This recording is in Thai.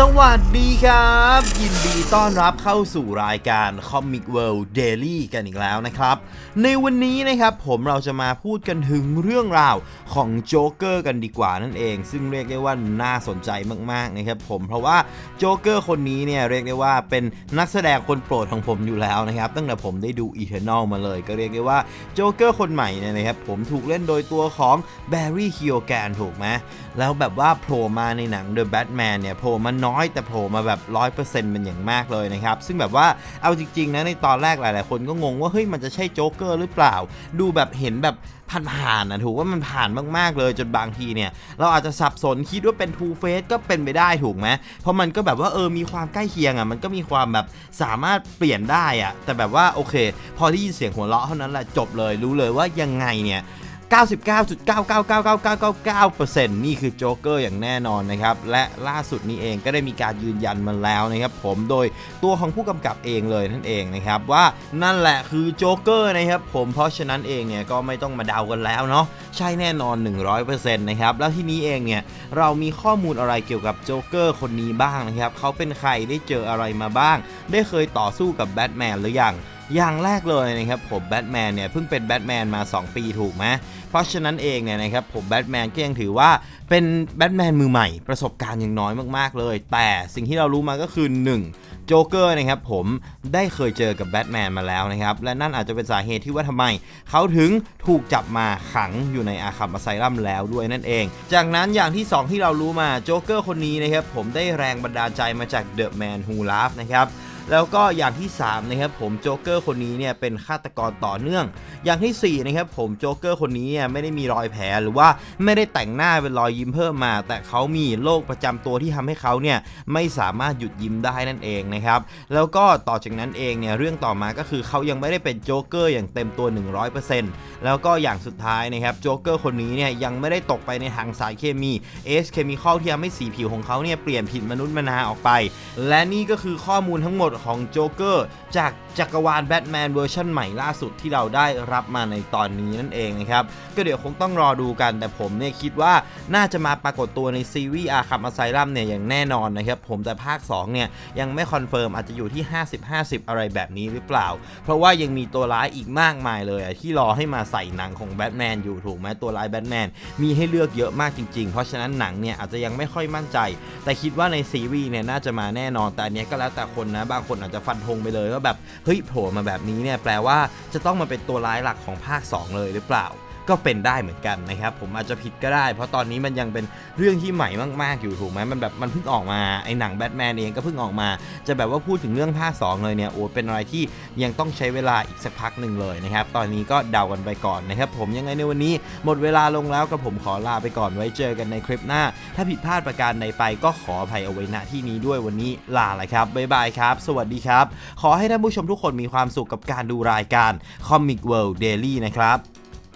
สวัสดีครับ ยินดีต้อนรับเข้าสู่รายการ Comic World Daily กันอีกแล้วนะครับ ในวันนี้นะครับผมเราจะมาพูดกันถึงเรื่องราวของโจ๊กเกอร์กันดีกว่านั่นเอง ซึ่งเรียกได้ว่าน่าสนใจมากๆนะครับผมเพราะว่าโจ๊กเกอร์คนนี้เนี่ยเรียกได้ว่าเป็นนักแสดงคนโปรดของผมอยู่แล้วนะครับ ตั้งแต่ผมได้ดู Eternal มาเลย ก็เรียกได้ว่าโจ๊กเกอร์คนใหม่เนี่ยนะครับผมถูกเล่นโดยตัวของแบร์รี่คิโอแกนถูกไหมแล้วแบบว่าโผล่มาในหนัง The Batman เนี่ยโผล่มาน้อยแต่โผล่มาแบบ100%เป็นอย่างมากเลยนะครับ ซึ่งแบบว่าเอาจริงๆนะในตอนแรกหลาย ๆ คนก็งงว่าเฮ้ยมันจะใช่โจ๊กเกอร์หรือเปล่า ดูแบบเห็นแบบผ่านๆนะถูกว่ามันผ่านมากๆเลยจนบางทีเนี่ย เราอาจจะสับสนคิดว่าเป็น Two Face ก็เป็นไปได้ถูกไหมเพราะมันก็แบบว่าเออมีความใกล้เคียงอะมันก็มีความแบบสามารถเปลี่ยนได้อะแต่แบบว่าโอเค พอได้ยินเสียงหัวเราะเท่านั้นแหละจบเลยรู้เลยว่ายังไงเนี่ย 99.999999%นี่คือโจ๊กเกอร์อย่างแน่นอนนะครับ และล่าสุดนี้เองก็ได้มีการยืนยันมาแล้วนะครับผมโดยตัวของผู้กำกับเองเลยนั่นเองนะครับว่านั่นแหละคือโจ๊กเกอร์นะครับผมเพราะฉะนั้นเองเนี่ยก็ไม่ต้องมาเดากันแล้วเนาะใช่แน่นอน 100%นะครับแล้วที่นี้เองเนี่ยเรามีข้อมูลอะไรเกี่ยวกับโจ๊กเกอร์คนนี้บ้างนะครับเขาเป็นใครได้เจออะไรมาบ้าง ได้เคยต่อสู้กับแบทแมนหรือยัง อย่างแรกเลยนะครับผมแบทแมนเนี่ยเพิ่งเป็นแบทแมนมา 2 ปีถูกไหมเพราะฉะนั้นเองเนี่ยนะครับผมแบทแมนก็ยังถือว่าเป็นแบทแมนมือใหม่ประสบการณ์ยังน้อยมากๆเลย แต่สิ่งที่เรารู้มาก็คือ 1. โจ๊กเกอร์นะครับผมได้เคยเจอกับแบทแมนมาแล้วนะครับและนั่นอาจจะเป็นสาเหตุที่ว่าทำไม เขาถึงถูกจับมาขังอยู่ในอาคัมอไซรัมแล้วด้วยนั่นเอง จากนั้นอย่างที่ 2 ที่เรารู้มาโจ๊กเกอร์คนนี้นะครับผมได้แรงบันดาลใจมาจาก The Man Who Laughs นะครับ แล้วก็อย่างที่3นะครับผมโจ๊กเกอร์คนนี้เนี่ยเป็นฆาตกรต่อเนื่อง อย่างทีสี่4นะครับผมโจ๊กเกอร์คนนี้เนี่ยไม่ได้มีรอยแผลหรือว่าไม่ได้แต่งหน้าเป็นรอยยิ้มเพิ่มมา แต่เขามีโรคประจำตัวที่ทำให้เขาเนี่ยไม่สามารถหยุดยิ้มได้นั่นเองนะครับแล้วก็ต่อจากนั้นเองเนี่ยเรื่องต่อมาก็คือเขายังไม่ได้เป็นโจ๊กเกอร์อย่างเต็มตัว 100%แล้วก็อย่างสุดท้ายนะครับโจ๊กเกอร์คนนี้เนี่ยยังไม่ได้ตกไปในทางสายเคมีเอสเคมีคอที่ทำให้สีผิวของเขาเนี่ยเปลี่ยนผิดมนุษย์มนาออกไป และนี่ก็คือข้อมูลทั้งหมดของโจ๊กเกอร์จากจักรวาลแบทแมนเวอร์ชันใหม่ล่าสุดที่เราได้รับมาในตอนนี้นั่นเองนะครับ ก็เดี๋ยวคงต้องรอดูกัน แต่ผมเนี่ยคิดว่าน่าจะมาปรากฏตัวในซีรีส์อาคัมอไซรัมเนี่ยอย่างแน่นอนนะครับ ผมแต่ภาค 2 เนี่ย ยังไม่คอนเฟิร์มอาจจะอยู่ที่ 50-50 อะไรแบบนี้หรือเปล่า เพราะว่ายังมีตัวร้ายอีกมากมายเลยที่รอให้มาใส่หนังของแบทแมนอยู่ถูกไหมตัวร้ายแบทแมนมีให้เลือกเยอะมากจริงๆ เพราะฉะนั้นหนังเนี่ยอาจจะยังไม่ค่อยมั่นใจ แต่คิดว่าในซีรีส์เนี่ยน่าจะมาแน่นอนแต่อันนี้ก็แล้วแต่คนนะบางคนอาจจะฟันธงไปเลยว่าแบบเฮ้ยโผล่มาแบบนี้เนี่ยแปลว่าจะต้องมาเป็นตัวร้ายหลักของภาค 2 เลยหรือเปล่า ก็เป็นได้เหมือนกันนะครับ ผมอาจจะผิดก็ได้ เพราะตอนนี้มันยังเป็นเรื่องที่ใหม่มาก ๆ อยู่ถูกไหมมันแบบมันเพิ่งออกมาไอ้หนังแบทแมนเองก็เพิ่งออกมา จะแบบว่าพูดถึงเรื่องภาค2เลยเนี่ยโอ้เป็นอะไรที่ยังต้องใช้เวลาอีกสักพักหนึ่งเลยนะครับ ตอนนี้ก็เดากันไปก่อนนะครับ ผมยังไงในวันนี้หมดเวลาลงแล้วกับผมขอลาไปก่อนไว้เจอกันในคลิปหน้า ถ้าผิดพลาดประการใดไปก็ขออภัยเอาไว้ณที่นี้ด้วยวันนี้ลาเลยครับบ๊ายบายครับ สวัสดีครับ ขอให้ท่านผู้ชมทุกคนมีความสุขกับการดูรายการ Comic World Daily นะครับ